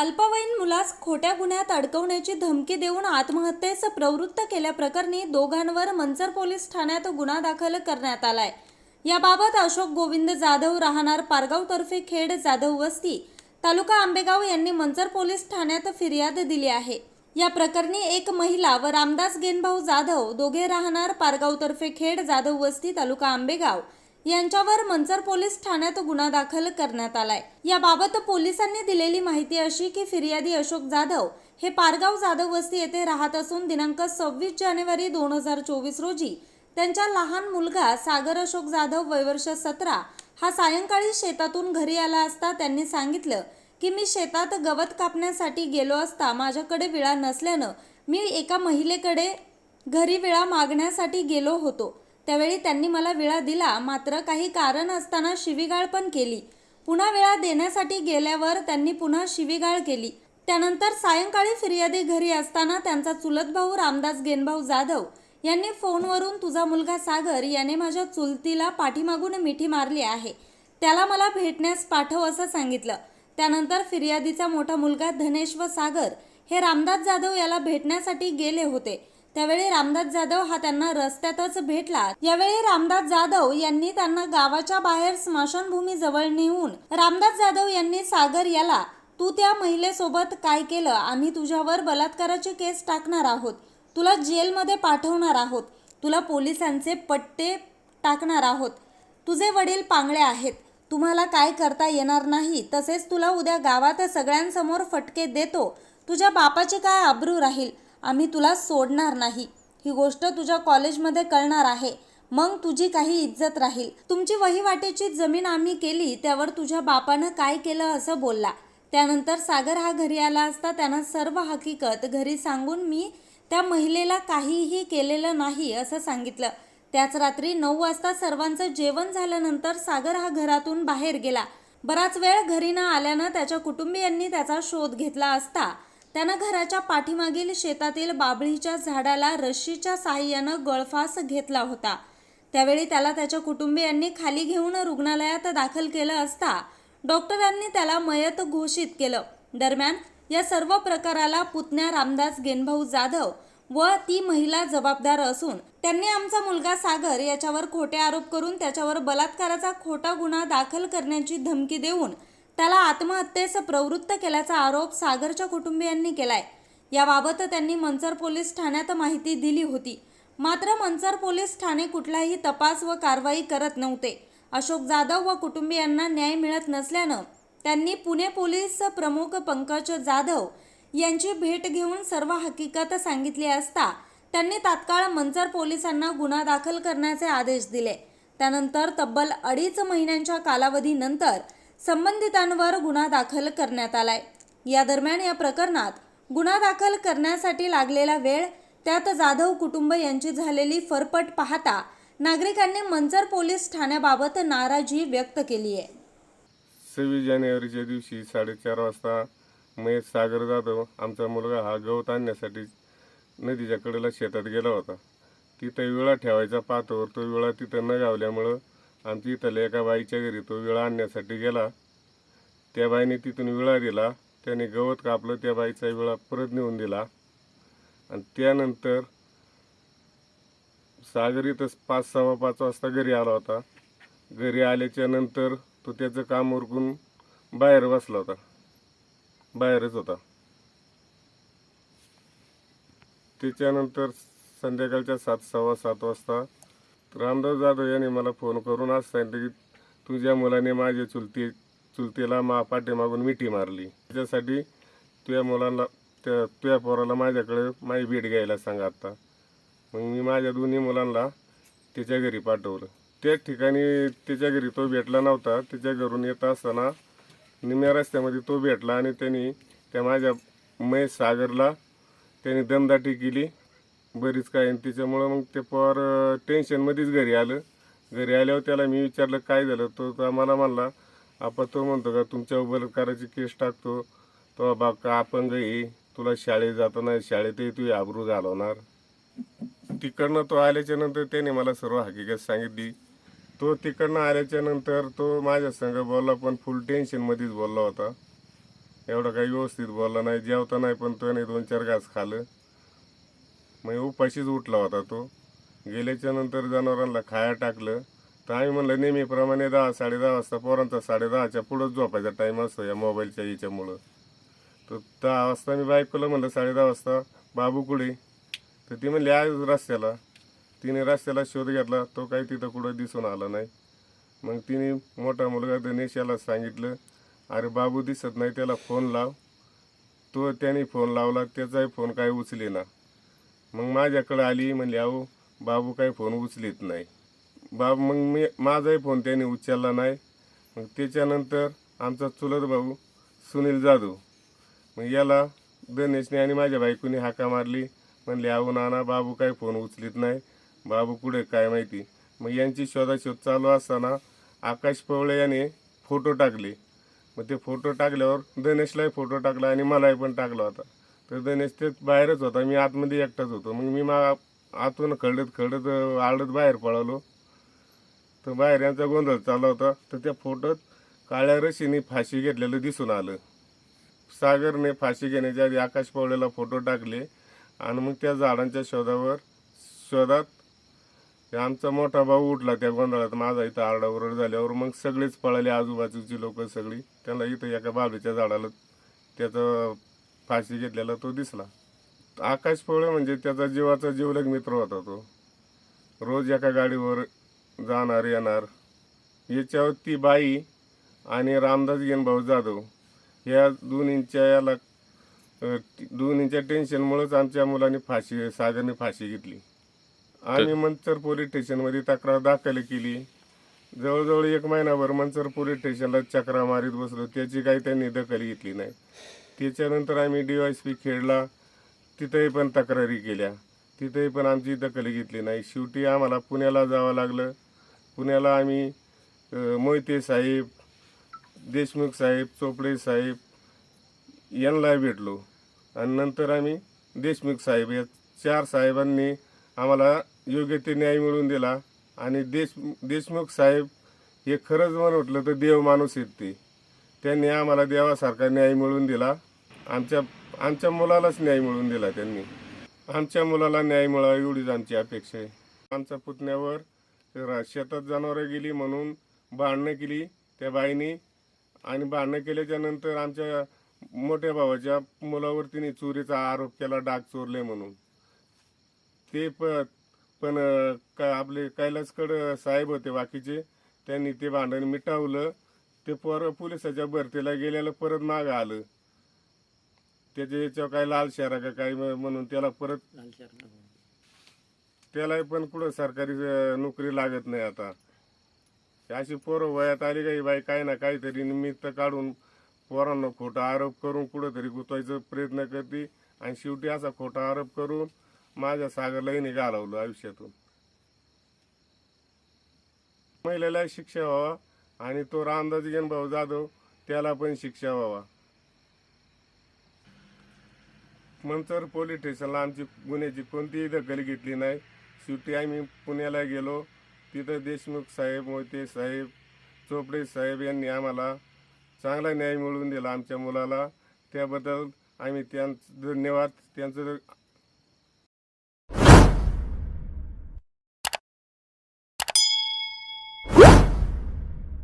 अल्पवयीन मुलास खोट्या गुन्ह्यात अडकवण्याची धमकी देऊन आत्महत्येस प्रवृत्त केल्याप्रकरणी दोघांवर मंचर पोलीस ठाण्यात गुन्हा दाखल करण्यात आलाय. याबाबत अशोक गोविंद जाधव राहणार पारगावतर्फे खेड जाधव वस्ती तालुका आंबेगाव यांनी मंचर पोलीस ठाण्यात फिर्याद दिली आहे. या प्रकरणी एक महिला व रामदास गेनभाऊ जाधव दोघे राहणार पारगावतर्फे खेड जाधव वस्ती तालुका आंबेगाव. यांच्यावर मंचर पोलीस ठाण्यात गुन्हा दाखल करण्यात आलाय. याबाबत पोलिसांनी दिलेली माहिती अशी की फिर्यादी अशोक जाधव हे पारगाव जाधव वस्ती येथे राहत असून दिनांक सव्वीस जानेवारी दोन हजार चोवीस रोजी त्यांचा लहान मुलगा सागर अशोक जाधव वयवर्ष सतरा हा सायंकाळी शेतातून घरी आला असता त्यांनी सांगितलं की मी शेतात गवत कापण्यासाठी गेलो असता माझ्याकडे विळा नसल्यानं मी एका महिलेकडे घरी विळा मागण्यासाठी गेलो होतो. त्यावेळी त्यांनी मला विळा दिला मात्र काही कारण असताना शिवीगाळ पण केली. पुन्हा विळा देण्यासाठी गेल्यावर त्यांनी पुन्हा शिवीगाळ केली. त्यानंतर सायंकाळी फिर्यादी घरी असताना त्यांचा चुलत भाऊ रामदास गेनभाऊ जाधव यांनी फोनवरून तुझा मुलगा सागर याने माझ्या चुलतीला पाठीमागून मिठी मारली आहे. त्याला मला भेटण्यास पाठव असं सांगितलं. त्यानंतर फिर्यादीचा मोठा मुलगा धनेश व सागर हे रामदास जाधव याला भेटण्यासाठी गेले होते. त्यावेळी रामदास जाधव हा त्यांना रस्त्यातच भेटला. यावेळी रामदास जाधव यांनी त्यांना गावाच्या बाहेर स्मशानभूमी जवळ नेऊन रामदास जाधव यांनी सागर याला तू त्या महिलेसोबत काय केलं? आम्ही तुझ्यावर बलात्काराची केस टाकणार आहोत. तुला जेलमध्ये पाठवणार आहोत. तुला पोलिसांचे पट्टे टाकणार आहोत. तुझे वडील पांगळे आहेत. तुम्हाला काय करता येणार नाही. तसेच तुला उद्या गावात सगळ्यांसमोर फटके देतो. तुझ्या बापाची काय आबरू राहील? आम्ही तुला सोडणार नाही. ही गोष्ट तुझ्या कॉलेजमध्ये कळणार आहे. मग तुझी काही इज्जत राहील. तुमची वहिवाटेची जमीन आम्ही केली त्यावर तुझ्या बापानं काय केलं असं बोलला. त्यानंतर सागर हा घरी आला असता त्यानं सर्व हकीकत घरी सांगून मी त्या महिलेला काहीही केलेलं नाही असं सांगितलं. त्याच रात्री नऊ वाजता सर्वांचं जेवण झाल्यानंतर सागर हा घरातून बाहेर गेला. बराच वेळ घरी न आल्यानं त्याच्या कुटुंबियांनी त्याचा शोध घेतला असता त्यानं घराच्या पाठीमागील शेतातील बाबळीच्या झाडाला रशीच्या साहाय्यानं गळफास घेतला होता. त्यावेळी त्याला त्याच्या कुटुंबियांनी खाली घेऊन रुग्णालयात दाखल केलं असता डॉक्टरांनी त्याला मयत घोषित केलं. दरम्यान या सर्व प्रकाराला पुतण्या रामदास गेनभाऊ जाधव व ती महिला जबाबदार असून त्यांनी आमचा मुलगा सागर याच्यावर खोटे आरोप करून त्याच्यावर बलात्काराचा खोटा गुन्हा दाखल करण्याची धमकी देऊन त्याला आत्महत्येस प्रवृत्त केल्याचा आरोप सागरच्या कुटुंबियांनी केलाय. याबाबत त्यांनी मंचर पोलीस ठाण्यात माहिती दिली होती. मात्र मंचर पोलीस ठाणे कुठलाही तपास व कारवाई करत नव्हते. अशोक जाधव व कुटुंबियांना न्याय मिळत नसल्यानं त्यांनी पुणे पोलीस प्रमुख पंकज जाधव यांची भेट घेऊन सर्व हकीकत सांगितली असता त्यांनी तात्काळ मंचर पोलिसांना गुन्हा दाखल करण्याचे आदेश दिले. त्यानंतर तब्बल अडीच महिन्यांच्या कालावधीनंतर संबंधितांवर गुन्हा दाखल करण्यात आलाय. या दरम्यान या प्रकरणात गुन्हा दाखल करण्यासाठी लागलेला वेळ त्यात जाधव कुटुंब यांची झालेली फरफट पाहता नागरिकांनी मंचर पोलीस ठाण्याबाबत नाराजी व्यक्त केली आहे. सव्वीस जानेवारीच्या दिवशी साडेचार वाजता महेश सागर जाधव आमचा मुलगा हा गवत आणण्यासाठी नदीच्या कडेला शेतात गेला होता. तिथं विळा ठेवायचा पाहतोवर तो विळा तिथं न गावल्यामुळं आमच्या इथल्या एका बाईच्या घरी तो विळा आणण्यासाठी गेला. त्या बाईने तिथून विळा दिला. त्याने गवत कापलं त्या बाईचा विळा परत नेऊन दिला. आणि त्यानंतर सागर इथं पाच सव्वा पाच वाजता घरी आला होता. घरी आल्याच्यानंतर तो त्याचं काम उरकून बाहेर बसला होता. बाहेरच होता. त्याच्यानंतर संध्याकाळच्या सात सव्वा सात वाजता रामदास जाधव यांनी मला फोन करून आज सांगितलं की तुझ्या मुलाने माझ्या चुलती चुलतीला मा पाठीमागून मिठी मारली. त्याच्यासाठी तुझ्या मुलांना त्या तुझ्या पोराला माझ्याकडे माझी भेट घ्यायला सांगा आता. मग मी माझ्या दोन्ही मुलांना त्याच्या घरी पाठवलं. त्याच ठिकाणी त्याच्या घरी तो भेटला नव्हता. त्याच्या घरून येत असताना निम्या रस्त्यामध्ये तो भेटला आणि त्यांनी त्या माझ्या महेश सागरला त्यांनी दमदाटी केली. बरीच काय त्याच्यामुळं मग ते पवार टेन्शनमध्येच घरी आलं. घरी आल्यावर त्याला मी विचारलं काय झालं? तो तर मला म्हणला आपण तो म्हणतो का तुमच्या बलात्काराची केस टाकतो. तो बा का अपंग आहे तुला शाळेत जाताना शाळेतही तू आबरू घालवणार. तिकडनं तो आल्याच्यानंतर त्याने मला सर्व हकीकत सांगितली. तो तिकडनं आल्याच्यानंतर तो माझ्या संग बोलला पण फुल टेन्शनमध्येच बोलला होता. एवढं काही व्यवस्थित बोलला नाही जेवता नाही पण त्याने दोन चार घास खाल्लं. मग उपाशीच उठला होता तो. गेल्याच्यानंतर जनावरांना खाया टाकलं. तर आम्ही म्हणलं नेहमीप्रमाणे दहा साडे दहा वाजता पोरांचा साडे दहाच्या पुढंच झोपायचा टाईम असतो या मोबाईलच्या याच्यामुळं. तर दहा वाजता मी बायकोला म्हणलं साडे दहा वाजता बाबू कुठे? तर ती म्हणली आज रस्त्याला. तिने रस्त्याला शोध घेतला तो काही तिथं कुठं दिसून आला नाही. मग तिने मोठा मुलगा गणेश याला सांगितलं अरे बाबू दिसत नाही त्याला फोन लाव. तो त्याने फोन लावला त्याचाही फोन काय उचले ना मग माझ्याकडं आली म्हणली अहो बाबू काही फोन उचलीत नाही. बाब मग मी माझाही फोन त्याने उचलला नाही. मग त्याच्यानंतर आमचा चुलत भाऊ सुनील जाधव मग याला गणेशने आणि माझ्या बायकोने हाका मारली. म्हणले अहो नाना बाबू काही फोन उचलीत नाही. बाबू कुठे काय माहिती? मग यांची शोधाशोध चालू असताना आकाश पवळे याने फोटो टाकले. मग ते फोटो टाकल्यावर गणेशलाही फोटो टाकला आणि मलाही पण टाकला होता. तर गणेश ते बाहेरच होता. मी आतमध्ये एकटाच होतो. मग मी मा आतून खरडत खरडत आळत बाहेर पळालो. तर बाहेर यांचा गोंधळ चालला होता. तर त्या फोटोत काळ्या रशीने फाशी घेतलेलं दिसून आलं. सागरने फाशी घेण्याच्या आधी आकाश पवळेला फोटो टाकले आणि मग त्या झाडांच्या शोधावर शोधात आमचा मोठा भाऊ उठला त्या गोंधळात. माझा इथं आरडाओरड झाल्यावर मग सगळेच पळाले. आजूबाजूची लोक सगळी. त्यांना इथं एका बाबीच्या झाडाला त्याचं फाशी घेतलेला तो दिसला. आकाश पवळे म्हणजे त्याचा जीवाचा जीवलग मित्र होता तो. रोज एका गाडीवर जाणार येणार. याच्यावर ती बाई आणि रामदास गेनभाऊ जाधव या दोन्हींच्या याला दोन्हींच्या टेन्शनमुळेच आमच्या मुलांनी फाशी सागरने फाशी घेतली. आम्ही मंचर पोलीस स्टेशनमध्ये तक्रार दाखल केली. जवळजवळ एक महिनाभर मंचर पोलीस स्टेशनला चक्रा मारीत बसलो. त्याची काही त्यांनी दखल घेतली नाही. त्याच्यानंतर आम्ही डी वाय पी खेळला तिथंही पण तक्रारी केल्या. तिथंही पण आमची दखल घेतली नाही. शेवटी आम्हाला पुण्याला जावं लागलं. पुण्याला आम्ही मोहिते साहेब देशमुख साहेब चोपडे साहेब यांना भेटलो. आणि नंतर आम्ही देशमुख साहेब या चार साहेबांनी आम्हाला योग्य ते न्याय मिळवून दिला. आणि देश देशमुख साहेब हे खरंच म्हटलं तर देव माणूस आहेत ते. त्यांनी आम्हाला देवासारखा न्याय मिळवून दिला. आमच्या आमच्या मुलालाच न्याय मिळवून दिला त्यांनी. आमच्या मुलाला न्याय मिळावा एवढीच आमची अपेक्षा आहे. आमच्या पुतण्यावर शेतात जनावरं गेली म्हणून भांडणं केली त्या बाईनी आणि भांडणं केल्याच्यानंतर आमच्या मोठ्या भावाच्या मुलावर तिने चोरीचा आरोप केला डाग चोरले म्हणून. ते प पण का आपले कैलासकड साहेब होते बाकीचे त्यांनी ते भांडण मिटावलं. ते पोरं पोलिसाच्या भरतीला गेल्याला परत मागं आलं. त्याच्या याच्यावर काय लाल शहरा का काय म- म्हणून त्याला परत त्याला पण कुठं सरकारी अं, नोकरी लागत नाही आता. अशी पोरं वयात आली काही बाई काय ना काहीतरी निमित्त काढून पोरांना खोटा आरोप करून कुठंतरी गुतवायचा प्रयत्न करते आणि शेवटी असा खोटा आरोप करून माझ्या सागरलाही नाही घालवलं आयुष्यातून. महिलेला शिक्षा व्हावा आणि तो रामदास भाऊ जाधव त्याला पण शिक्षा व्हावा. मंचर पोलीस स्टेशनला आमची गुन्ह्याची कोणतीही दखल घेतली नाही. शेवटी आम्ही पुण्याला गेलो. तिथं देशमुख साहेब मोहिते साहेब चोपडे साहेब यांनी आम्हाला चांगला न्याय मिळवून दिला आमच्या मुलाला. त्याबद्दल आम्ही त्यांचं धन्यवाद. त्यांचं